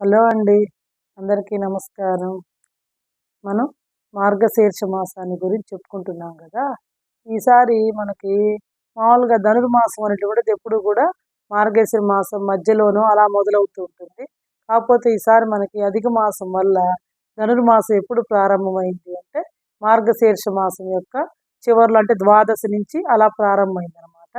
Hello అండి. అందరికీ నమస్కారం. మనం మార్గశీర్ష మాసాన్ని గురించి చెప్పుకుంటున్నాం కదా. ఈసారి మనకి మామూలుగా ధనుర్మాసం అనేటువంటిది ఎప్పుడు కూడా మార్గశిర మాసం మధ్యలోనూ అలా మొదలవుతూ ఉంటుంది. కాకపోతే ఈసారి మనకి అధిక మాసం వల్ల ధనుర్మాసం ఎప్పుడు ప్రారంభమైంది అంటే మార్గశీర్ష మాసం యొక్క చివరిలో అంటే ద్వాదశి నుంచి అలా ప్రారంభమైంది అనమాట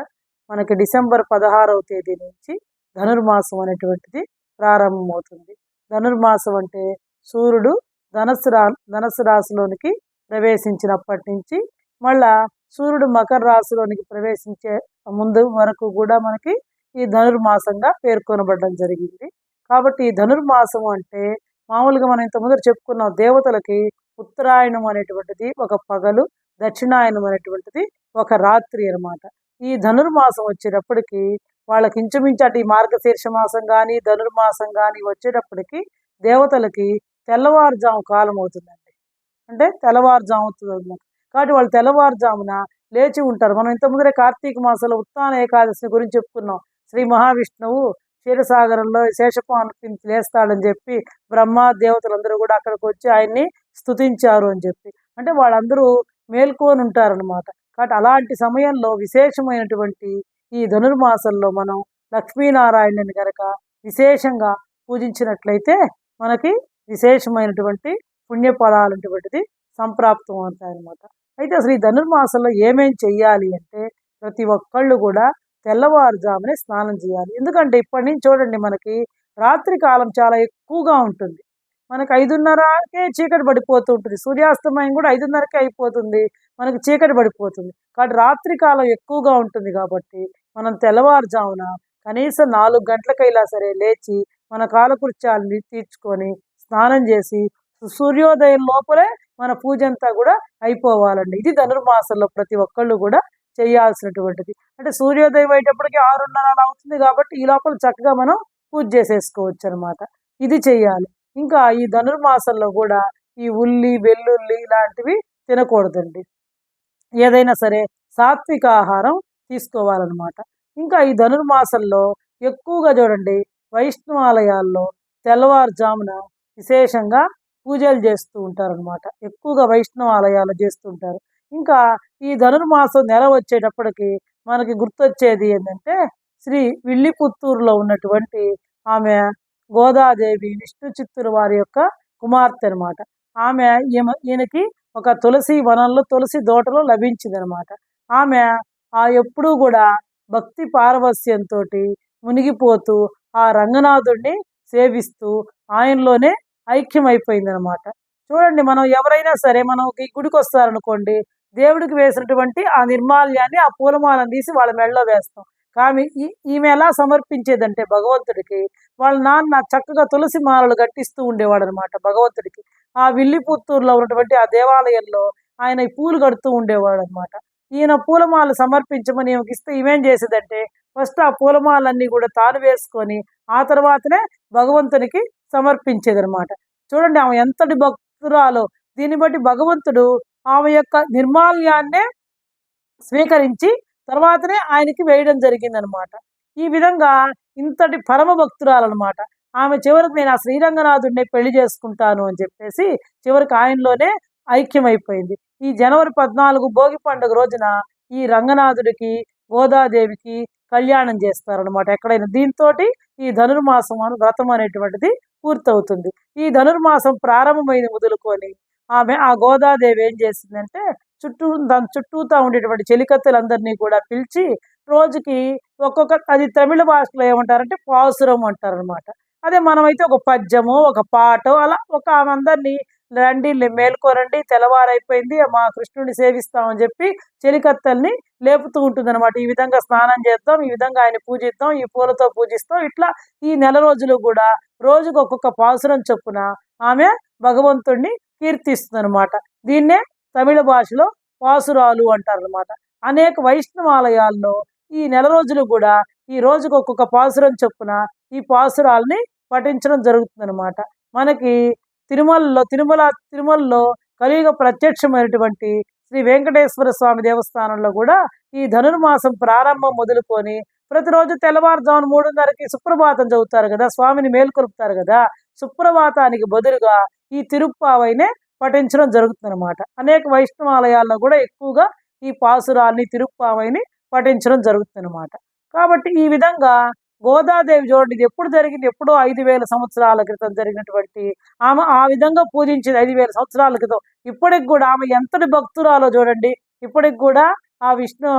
మనకి డిసెంబర్ పదహారవ తేదీ నుంచి ధనుర్మాసం అనేటువంటిది ప్రారంభమవుతుంది. ధనుర్మాసం అంటే సూర్యుడు ధనస్సు రా ధనస్సు రాశిలోనికి ప్రవేశించినప్పటి నుంచి మళ్ళా సూర్యుడు మకర రాశిలోనికి ప్రవేశించే ముందు వరకు కూడా మనకి ఈ ధనుర్మాసంగా పేర్కొనబడడం జరిగింది. కాబట్టి ఈ ధనుర్మాసం అంటే మామూలుగా మనం ఇంతకుముందు చెప్పుకున్నాం దేవతలకి ఉత్తరాయణం అనేటువంటిది ఒక పగలు దక్షిణాయనం అనేటువంటిది ఒక రాత్రి అనమాట ఈ ధనుర్మాసం వచ్చేటప్పటికి వాళ్ళకి ఇంచుమించు అటు ఈ మార్గశీర్ష మాసం కానీ ధనుర్మాసం కానీ వచ్చేటప్పటికి దేవతలకి తెల్లవారుజాము కాలం అవుతుందండి. అంటే తెల్లవారుజాము అవుతుంది. అనమాట కాబట్టి వాళ్ళు తెల్లవారుజామున లేచి ఉంటారు. మనం ఇంతకుముందరే కార్తీక మాసంలో ఉత్తాన ఏకాదశి గురించి చెప్పుకున్నాం. శ్రీ మహావిష్ణువు క్షీరసాగరంలో శేషపాను లేస్తాడని చెప్పి బ్రహ్మ దేవతలందరూ కూడా అక్కడికి వచ్చి ఆయన్ని స్తుతించారు అని చెప్పి. అంటే వాళ్ళందరూ మేల్కొని ఉంటారనమాట కాబట్టి అలాంటి సమయంలో విశేషమైనటువంటి ఈ ధనుర్మాసంలో మనం లక్ష్మీనారాయణుని కనుక విశేషంగా పూజించినట్లయితే మనకి విశేషమైనటువంటి పుణ్యఫలాలంటువంటిది సంప్రాప్తం అవుతాయన్నమాట అయితే అసలు ఈ ధనుర్మాసంలో ఏమేం చెయ్యాలి అంటే ప్రతి ఒక్కళ్ళు కూడా తెల్లవారుజామునే స్నానం చేయాలి. ఎందుకంటే ఇప్పటి నుంచి చూడండి మనకి రాత్రి కాలం చాలా ఎక్కువగా ఉంటుంది. మనకు ఐదున్నరకే చీకటి పడిపోతూ ఉంటుంది సూర్యాస్తమయం కూడా ఐదున్నరకే అయిపోతుంది. మనకి చీకటి పడిపోతుంది. కాబట్టి రాత్రి కాలం ఎక్కువగా ఉంటుంది కాబట్టి మనం తెల్లవారుజామున కనీసం నాలుగు గంటలకైనా సరే లేచి మన కాలకృత్యాలని తీర్చుకొని స్నానం చేసి సూర్యోదయం లోపలే మన పూజ అంతా కూడా అయిపోవాలండి. ఇది ధనుర్మాసంలో ప్రతి ఒక్కళ్ళు కూడా చేయాల్సినటువంటిది. అంటే సూర్యోదయం అయ్యేటప్పటికి ఆరున్నర అలా అవుతుంది కాబట్టి ఈ లోపల చక్కగా మనం పూజ చేసేసుకోవచ్చు అనమాట ఇది చేయాలి. ఇంకా ఈ ధనుర్మాసంలో కూడా ఈ ఉల్లి వెల్లుల్లి ఇలాంటివి తినకూడదండి. ఏదైనా సరే సాత్విక ఆహారం తీసుకోవాలన్నమాట. ఇంకా ఈ ధనుర్మాసంలో ఎక్కువగా చూడండి వైష్ణవాలయాల్లో తెల్లవారుజామున విశేషంగా పూజలు చేస్తూ ఉంటారనమాట ఎక్కువగా వైష్ణవ ఆలయాలు చేస్తుంటారు ఇంకా ఈ ధనుర్మాసం నెల వచ్చేటప్పటికి మనకి గుర్తొచ్చేది ఏంటంటే శ్రీ విల్లిపుత్తూరులో ఉన్నటువంటి ఆమె గోదాదేవి విష్ణు చిత్తూరు వారి యొక్క కుమార్తె అనమాట ఆమె ఈయనకి ఒక తులసి వనంలో తులసి దోటలో లభించింది అనమాట ఆమె ఆ ఎప్పుడూ కూడా భక్తి పారవస్యంతో మునిగిపోతూ ఆ రంగనాథుడిని సేవిస్తూ ఆయనలోనే ఐక్యమైపోయింది అనమాట చూడండి మనం ఎవరైనా సరే మనం ఈ గుడికి వస్తారనుకోండి దేవుడికి వేసినటువంటి ఆ నిర్మాల్యాన్ని ఆ పూలమాలను తీసి వాళ్ళ మెడలో వేస్తాం. ఆమె ఈమె ఎలా సమర్పించేదంటే భగవంతుడికి వాళ్ళ నాన్న చక్కగా తులసి మాలలు కట్టిస్తూ ఉండేవాడు అనమాట భగవంతుడికి. ఆ విల్లిపుత్తూరులో ఉన్నటువంటి ఆ దేవాలయంలో ఆయన పూలు కడుతూ ఉండేవాడు అనమాట ఈయన పూలమాల సమర్పించమని ఈమెకి ఇస్తే ఈమెం చేసేదంటే ఫస్ట్ ఆ పూలమాలన్నీ కూడా తాను వేసుకొని ఆ తర్వాతనే భగవంతునికి సమర్పించేదనమాట. చూడండి ఆమె ఎంతటి భక్తురాలో. దీన్ని బట్టి భగవంతుడు ఆమె యొక్క నిర్మాల్యాన్నే స్వీకరించి తర్వాతనే ఆయనకి వేయడం జరిగిందనమాట. ఈ విధంగా ఇంతటి పరమ భక్తురాలన్నమాట ఆమె చివరికి నేను ఆ శ్రీరంగనాథుడిని పెళ్ళి చేసుకుంటాను అని చెప్పేసి చివరికి ఆయనలోనే ఐక్యమైపోయింది. ఈ జనవరి పద్నాలుగు భోగి పండుగ రోజున ఈ రంగనాథుడికి గోదాదేవికి కళ్యాణం చేస్తారనమాట. ఎక్కడైనా దీంతో ఈ ధనుర్మాసం వ్రతం అనేటువంటిది పూర్తవుతుంది. ఈ ధనుర్మాసం ప్రారంభమైన మొదలుకొని ఆమె ఆ గోదాదేవి ఏం చేసిందంటే చుట్టూ దాని చుట్టూతా ఉండేటువంటి చెలికత్తెలందరినీ కూడా పిలిచి రోజుకి ఒక్కొక్క అది తమిళ భాషలో ఏమంటారంటే పాసురం అంటారనమాట అదే మనమైతే ఒక పద్యము ఒక పాట అలా ఒక అందరినీ రండి మేల్కోరండి తెల్లవారైపోయింది మా కృష్ణుడిని సేవిస్తామని చెప్పి చెలికత్తల్ని లేపుతూ ఉంటుంది అనమాట ఈ విధంగా స్నానం చేద్దాం ఈ విధంగా ఆయన పూజిద్దాం ఈ పూలతో పూజిస్తాం. ఇట్లా ఈ నెల రోజులు కూడా రోజుకు ఒక్కొక్క పాసురం చొప్పున ఆమె భగవంతుణ్ణి కీర్తిస్తుంది అనమాట దీన్నే తమిళ భాషలో పాసురాలు అంటారనమాట అనేక వైష్ణవాలయాల్లో ఈ నెల రోజులు కూడా ఈ రోజుకు ఒక్కొక్క పాసురం చొప్పున ఈ పాసురాల్ని పఠించడం జరుగుతుందనమాట మనకి తిరుమలలో తిరుమల తిరుమలలో కలియుగ ప్రత్యక్షమైనటువంటి శ్రీ వెంకటేశ్వర స్వామి దేవస్థానంలో కూడా ఈ ధనుర్మాసం ప్రారంభం మొదలుకొని ప్రతిరోజు తెల్లవారుజామున మూడున్నరకి సుప్రభాతం చదువుతారు కదా స్వామిని మేల్కొలుపుతారు కదా సుప్రభాతానికి బదులుగా ఈ తిరుప్పావైనే పఠించడం జరుగుతుంది అనమాట అనేక వైష్ణవాలయాల్లో కూడా ఎక్కువగా ఈ పాసురాల్ని తిరుప్పావైని పఠించడం జరుగుతుందన్నమాట. కాబట్టి ఈ విధంగా గోదాదేవి చూడండి ఇది ఎప్పుడు జరిగింది? ఎప్పుడో ఐదు వేల సంవత్సరాల క్రితం జరిగినటువంటి ఆమె ఆ విధంగా పూజించింది ఐదు వేల సంవత్సరాల క్రితం. ఇప్పటికి కూడా ఆమె ఎంతటి భక్తురాలో చూడండి ఇప్పటికి కూడా ఆ విష్ణు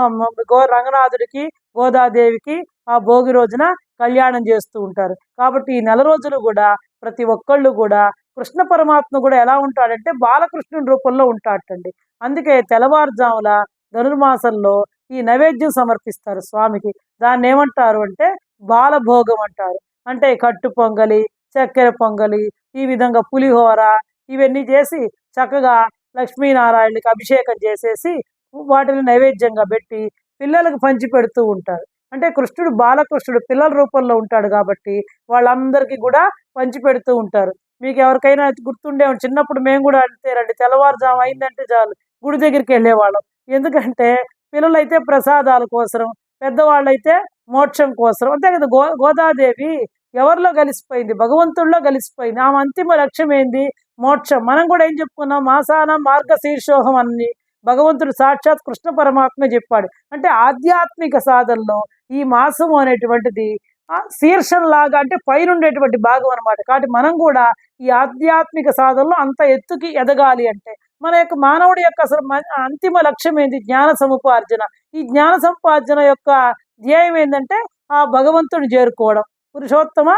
గో రంగనాథుడికి గోదాదేవికి ఆ భోగి రోజున కళ్యాణం చేస్తూ ఉంటారు. కాబట్టి ఈ నెల రోజులు కూడా ప్రతి ఒక్కళ్ళు కూడా కృష్ణ పరమాత్మ కూడా ఎలా ఉంటాడంటే బాలకృష్ణుని రూపంలో ఉంటాడటండి అందుకే తెల్లవారుజాముల ధనుర్మాసంలో ఈ నైవేద్యం సమర్పిస్తారు స్వామికి. దాన్ని ఏమంటారు అంటే బాలభోగం అంటారు. అంటే కట్టు పొంగలి చక్కెర పొంగలి ఈ విధంగా పులిహోర ఇవన్నీ చేసి చక్కగా లక్ష్మీనారాయణకి అభిషేకం చేసేసి వాటిని నైవేద్యంగా పెట్టి పిల్లలకు పంచి పెడుతూ ఉంటారు. అంటే కృష్ణుడు బాలకృష్ణుడు పిల్లల రూపంలో ఉంటాడు కాబట్టి వాళ్ళందరికీ కూడా పంచి పెడుతూ ఉంటారు. మీకు ఎవరికైనా గుర్తుండే చిన్నప్పుడు మేము కూడా అంతేనండి తెల్లవారుజాము అయిందంటే చాలు గుడి దగ్గరికి వెళ్ళేవాళ్ళం. ఎందుకంటే పిల్లలైతే ప్రసాదాల కోసం పెద్దవాళ్ళైతే మోక్షం కోసం అంతే కదా గో గోదాదేవి ఎవరిలో కలిసిపోయింది? భగవంతుడిలో కలిసిపోయింది. ఆమె అంతిమ లక్ష్యం ఏంది? మోక్షం. మనం కూడా ఏం చెప్పుకున్నాం? మాసాన మార్గశీర్షోహం అన్ని భగవంతుడు సాక్షాత్ కృష్ణ పరమాత్మ చెప్పాడు. అంటే ఆధ్యాత్మిక సాధనలో ఈ మాసం అనేటువంటిది శీర్షం లాగా అంటే పైన ఉండేటువంటి భాగం అనమాట కాబట్టి మనం కూడా ఈ ఆధ్యాత్మిక సాధనలో అంత ఎత్తుకి ఎదగాలి అంటే మన యొక్క మానవుడి యొక్క అసలు అంతిమ లక్ష్యం ఏంటి? జ్ఞాన సముపార్జన. ఈ జ్ఞాన సముపార్జన యొక్క ధ్యేయం ఏంటంటే ఆ భగవంతుని చేరుకోవడం. పురుషోత్తమ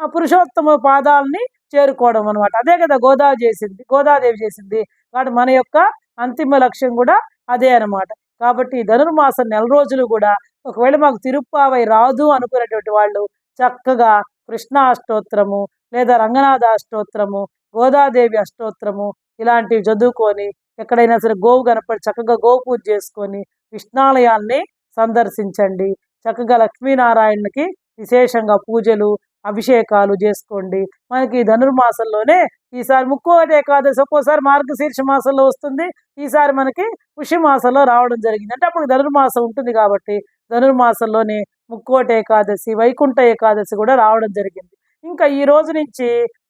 ఆ పురుషోత్తమ పాదాలని చేరుకోవడం అనమాట అదే కదా గోదా చేసింది గోదాదేవి చేసింది. కాబట్టి మన యొక్క అంతిమ లక్ష్యం కూడా అదే అనమాట కాబట్టి ధనుర్మాసం నెల రోజులు కూడా ఒకవేళ మాకు తిరుప్పావై రాదు అనుకునేటువంటి వాళ్ళు చక్కగా కృష్ణ అష్టోత్తరము లేదా రంగనాథ అష్టోత్తరము గోదాదేవి అష్టోత్తరము ఇలాంటివి చదువుకొని ఎక్కడైనా సరే గోవు కనపడి చక్కగా గోవు పూజ చేసుకొని విష్ణాలయాల్ని సందర్శించండి. చక్కగా లక్ష్మీనారాయణకి విశేషంగా పూజలు అభిషేకాలు చేసుకోండి. మనకి ధనుర్మాసంలోనే ఈసారి ముక్కోటి ఏకాదశి ఒక్కోసారి మార్గశీర్ష మాసంలో వస్తుంది. ఈసారి మనకి పుష్యమాసంలో రావడం జరిగింది. అంటే అప్పుడు ధనుర్మాసం ఉంటుంది కాబట్టి ధనుర్మాసంలోనే ముక్కోటి ఏకాదశి వైకుంఠ ఏకాదశి కూడా రావడం జరిగింది. ఇంకా ఈ రోజు నుంచి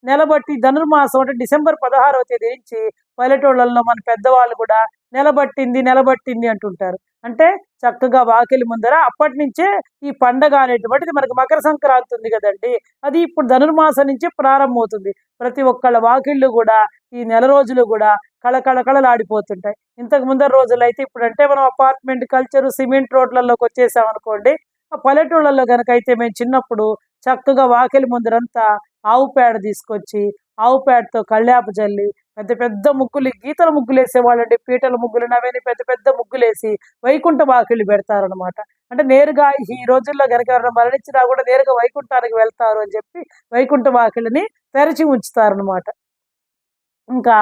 నెలబట్టి ధనుర్మాసం అంటే డిసెంబర్ పదహారవ తేదీ నుంచి పల్లెటూళ్ళల్లో మన పెద్దవాళ్ళు కూడా నిలబట్టింది నిలబట్టింది అంటుంటారు. అంటే చక్కగా వాకిలి ముందర అప్పటి నుంచే ఈ పండగ అనేటువంటిది మనకి మకర సంక్రాంతి ఉంది కదండి. అది ఇప్పుడు ధనుర్మాసం నుంచి ప్రారంభమవుతుంది. ప్రతి ఒక్కళ్ళ వాకిళ్ళు కూడా ఈ నెల రోజులు కూడా కళకళకళలాడిపోతుంటాయి. ఇంతకు ముందర రోజులు అయితే ఇప్పుడు అంటే మనం అపార్ట్మెంట్ కల్చర్ సిమెంట్ రోడ్లలోకి వచ్చేసామనుకోండి. ఆ పల్లెటూళ్ళల్లో కనుక అయితే మేము చిన్నప్పుడు చక్కగా వాకిలి ముందరంతా ఆవు పేడ తీసుకొచ్చి ఆవు పేడతో కళ్యాపు జల్లి పెద్ద పెద్ద ముగ్గులు గీతల ముగ్గులు వేసేవాళ్ళండి. పీటల ముగ్గులు అవన్నీ పెద్ద పెద్ద ముగ్గులు వేసి వైకుంఠ వాకిళ్ళు పెడతారనమాట అంటే నేరుగా ఈ రోజుల్లో కనుక ఎవరైనా మరణించినా కూడా నేరుగా వైకుంఠానికి వెళ్తారు అని చెప్పి వైకుంఠ వాకిళ్ళని తెరచి ఉంచుతారనమాట ఇంకా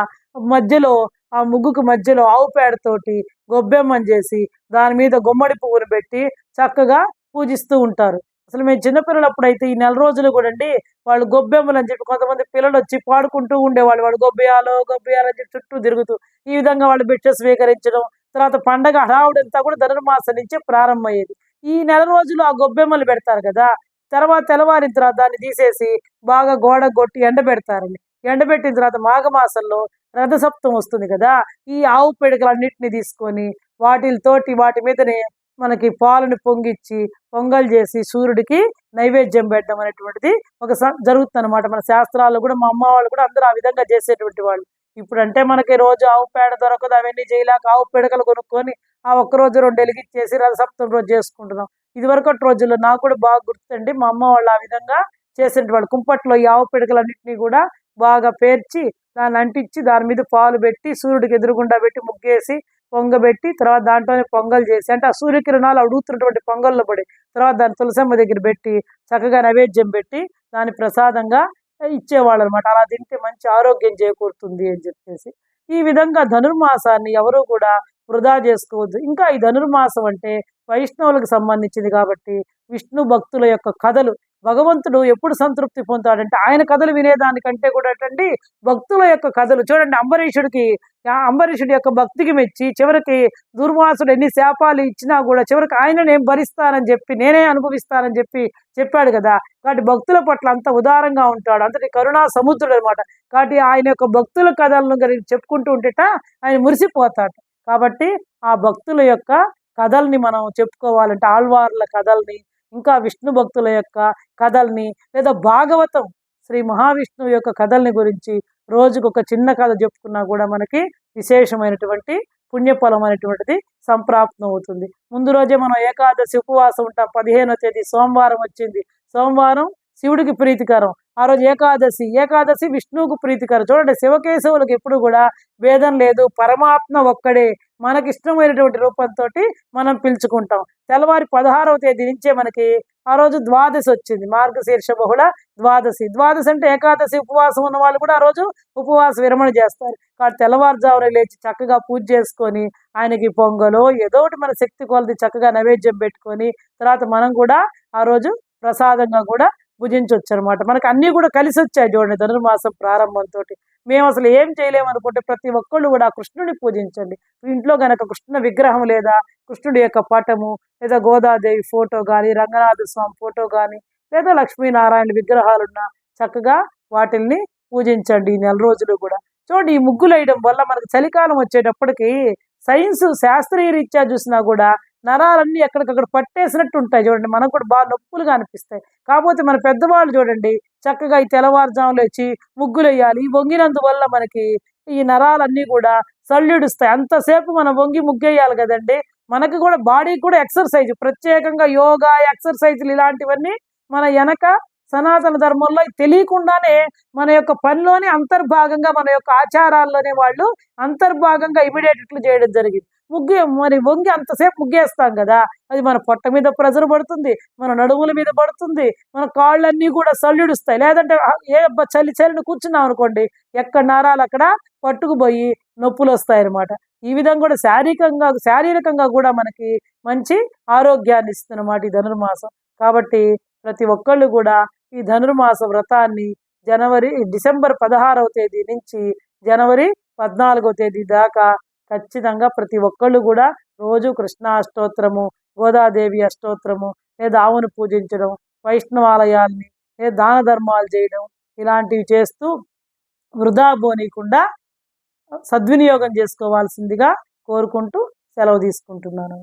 మధ్యలో ఆ ముగ్గుకు మధ్యలో ఆవు పేడతోటి గొబ్బెమ్మని చేసి దాని మీద గుమ్మడి పువ్వును పెట్టి చక్కగా పూజిస్తూ ఉంటారు. అసలు మేము చిన్నపిల్లలప్పుడు అయితే ఈ నెల రోజులు కూడా అండి వాళ్ళు గొబ్బెమ్మలు అని చెప్పి కొంతమంది పిల్లలు వచ్చి పాడుకుంటూ ఉండేవాళ్ళు. వాళ్ళు గొబ్బెయాలో గొబ్బెయాలో అని చెప్పి చుట్టూ తిరుగుతూ ఈ విధంగా వాళ్ళు భిక్ష స్వీకరించడం తర్వాత పండగ హడావుడంతా కూడా ధనుర్మాసం నుంచే ప్రారంభమయ్యేది. ఈ నెల రోజులు ఆ గొబ్బెమ్మలు పెడతారు కదా తర్వాత తెల్లవారిన తర్వాత దాన్ని తీసేసి బాగా గోడ కొట్టి ఎండబెడతారండి ఎండబెట్టిన తర్వాత మాఘమాసంలో రథసప్తం వస్తుంది కదా ఈ ఆవు పిడకలన్నింటినీ తీసుకొని వాటితోటి వాటి మీదనే మనకి పాలను పొంగిచ్చి పొంగల్ చేసి సూర్యుడికి నైవేద్యం పెట్టడం అనేటువంటిది ఒక జరుగుతుంది అనమాట మన శాస్త్రాల్లో కూడా మా అమ్మ వాళ్ళు కూడా అందరూ ఆ విధంగా చేసేటువంటి వాళ్ళు. ఇప్పుడంటే మనకి రోజు ఆవు పేడ దొరకదు అవన్నీ చేయలేక ఆవు పిడకలు కొనుక్కొని ఆ ఒక్క రోజు రెండు వెలిగించేసి రథసప్తం రోజు చేసుకుంటున్నాం. ఇదివరకటి రోజుల్లో నాకు కూడా బాగా గుర్తండి మా అమ్మ వాళ్ళు ఆ విధంగా చేసేటువంటి వాళ్ళు. కుంపట్లో ఈ ఆవు పిడకలన్నింటినీ కూడా బాగా పేర్చి దాన్ని అంటించి దాని మీద పాలు పెట్టి సూర్యుడికి ఎదురుగుండా పెట్టి ముగ్గేసి పొంగబెట్టి తర్వాత దాంట్లోనే పొంగల్ చేసి అంటే ఆ సూర్యకిరణాలు అడుగుతున్నటువంటి పొంగల్లో పడి తర్వాత దాన్ని తులసమ్మ దగ్గర పెట్టి చక్కగా నైవేద్యం పెట్టి దాని ప్రసాదంగా ఇచ్చేవాళ్ళు అనమాట అలా తింటే మంచి ఆరోగ్యం చేకూరుతుంది అని చెప్పేసి. ఈ విధంగా ధనుర్మాసాన్ని ఎవరు కూడా వృధా చేసుకోవద్దు. ఇంకా ఈ ధనుర్మాసం అంటే వైష్ణవులకు సంబంధించింది కాబట్టి విష్ణు భక్తుల యొక్క కథలు భగవంతుడు ఎప్పుడు సంతృప్తి పొందుతాడంటే ఆయన కథలు వినేదానికంటే కూడా ఏంటండి భక్తుల యొక్క కథలు. చూడండి అంబరీషుడికి ఆ అంబరీషుడి యొక్క భక్తికి మెచ్చి చివరికి దుర్వాసుడు ఎన్ని శాపాలు ఇచ్చినా కూడా చివరికి ఆయన నేను భరిస్తానని చెప్పి నేనే అనుభవిస్తానని చెప్పి చెప్పాడు కదా. కాబట్టి భక్తుల పట్ల అంత ఉదారంగా ఉంటాడు. అంతటి కరుణా సముద్రుడు అనమాట కాబట్టి ఆయన యొక్క భక్తుల కథలను కనుక చెప్పుకుంటూ ఉంటేట ఆయన మురిసిపోతాడు. కాబట్టి ఆ భక్తుల యొక్క కథల్ని మనం చెప్పుకోవాలంటే ఆళ్వార్ల కథల్ని ఇంకా విష్ణు భక్తుల యొక్క కథల్ని లేదా భాగవతం శ్రీ మహావిష్ణువు యొక్క కథల్ని గురించి రోజుకు ఒక చిన్న కథ చెప్పుకున్నా కూడా మనకి విశేషమైనటువంటి పుణ్యఫలం అనేటువంటిది సంప్రాప్తం అవుతుంది. ముందు రోజే మనం ఏకాదశి ఉపవాసం ఉంటాం. పదిహేనో తేదీ సోమవారం వచ్చింది. సోమవారం శివుడికి ప్రీతికరం. ఆ రోజు ఏకాదశి. ఏకాదశి విష్ణువుకు ప్రీతికర. చూడండి శివకేశవులకు ఎప్పుడు కూడా భేదం లేదు. పరమాత్మ ఒక్కడే. మనకిష్టమైనటువంటి రూపంతో మనం పిలుచుకుంటాం. తెల్లవారి పదహారవ తేదీ నుంచే మనకి ఆ రోజు ద్వాదశి వచ్చింది. మార్గశీర్ష బహుళ ద్వాదశి. ద్వాదశి అంటే ఏకాదశి ఉపవాసం ఉన్న వాళ్ళు కూడా ఆ రోజు ఉపవాస విరమణ చేస్తారు. కాబట్టి తెల్లవారుజామున లేచి చక్కగా పూజ చేసుకొని ఆయనకి పొంగలో ఏదో ఒకటి మన శక్తి కొలది చక్కగా నైవేద్యం పెట్టుకొని తర్వాత మనం కూడా ఆ రోజు ప్రసాదంగా కూడా భుజించవచ్చు అనమాట మనకు అన్నీ కూడా కలిసి వచ్చాయి చూడండి ధనుర్మాసం ప్రారంభంతో మేము అసలు ఏం చేయలేము అనుకుంటే ప్రతి ఒక్కళ్ళు కూడా కృష్ణుని పూజించండి. ఇంట్లో గనక కృష్ణ విగ్రహం లేదా కృష్ణుడి యొక్క పటము లేదా గోదాదేవి ఫోటో కానీ రంగనాథ స్వామి ఫోటో కానీ లేదా లక్ష్మీనారాయణ విగ్రహాలున్న చక్కగా వాటిల్ని పూజించండి ఈ నెల రోజులు కూడా. చూడండి ఈ ముగ్గులు వేయడం వల్ల మనకు చలికాలం వచ్చేటప్పటికి సైన్స్ శాస్త్రీయ రీత్యా చూసినా కూడా నరాలన్నీ ఎక్కడికక్కడ పట్టేసినట్టు ఉంటాయి చూడండి. మనకు కూడా బాగా నొప్పులుగా అనిపిస్తాయి. కాకపోతే మన పెద్దవాళ్ళు చూడండి చక్కగా ఈ తెల్లవారుజాములు వచ్చి ముగ్గులు వేయాలి. ఈ వంగినందువల్ల మనకి ఈ నరాలన్నీ కూడా సల్లుడిస్తాయి అంతసేపు మనం వంగి ముగ్గేయాలి కదండి. మనకి కూడా బాడీ కూడా ఎక్సర్సైజ్. ప్రత్యేకంగా యోగా ఎక్సర్సైజ్లు ఇలాంటివన్నీ మన వెనక సనాతన ధర్మంలో తెలియకుండానే మన యొక్క పనిలోనే అంతర్భాగంగా మన యొక్క ఆచారాల్లోనే వాళ్ళు అంతర్భాగంగా ఇమిడియేటట్లు చేయడం జరిగింది. ముగ్గు మరి వంగి అంతసేపు ముగ్గేస్తాం కదా. అది మన పొట్ట మీద ప్రెజర్ పడుతుంది మన నడుముల మీద పడుతుంది మన కాళ్ళన్నీ కూడా సల్లుడుస్తాయి. లేదంటే ఏ చలి చలిని కూర్చున్నాం అనుకోండి ఎక్కడ నరాలు అక్కడ పట్టుకుపోయి నొప్పులు వస్తాయి అనమాట ఈ విధంగా కూడా శారీరకంగా శారీరకంగా కూడా మనకి మంచి ఆరోగ్యాన్ని ఇస్తుంది అన్నమాట ఈ ధనుర్మాసం. కాబట్టి ప్రతి ఒక్కళ్ళు కూడా ఈ ధనుర్మాస వ్రతాన్ని జనవరి డిసెంబర్ పదహారవ తేదీ నుంచి జనవరి పద్నాలుగవ తేదీ దాకా ఖచ్చితంగా ప్రతి ఒక్కళ్ళు కూడా రోజు కృష్ణ అష్టోత్తరము గోదాదేవి అష్టోత్తరము లేదా ఆవును పూజించడం వైష్ణవాలయాల్ని లేదా దాన ధర్మాలు చేయడం ఇలాంటివి చేస్తూ వృధా పోనీయకుండా సద్వినియోగం చేసుకోవాల్సిందిగా కోరుకుంటూ సెలవు తీసుకుంటున్నాను.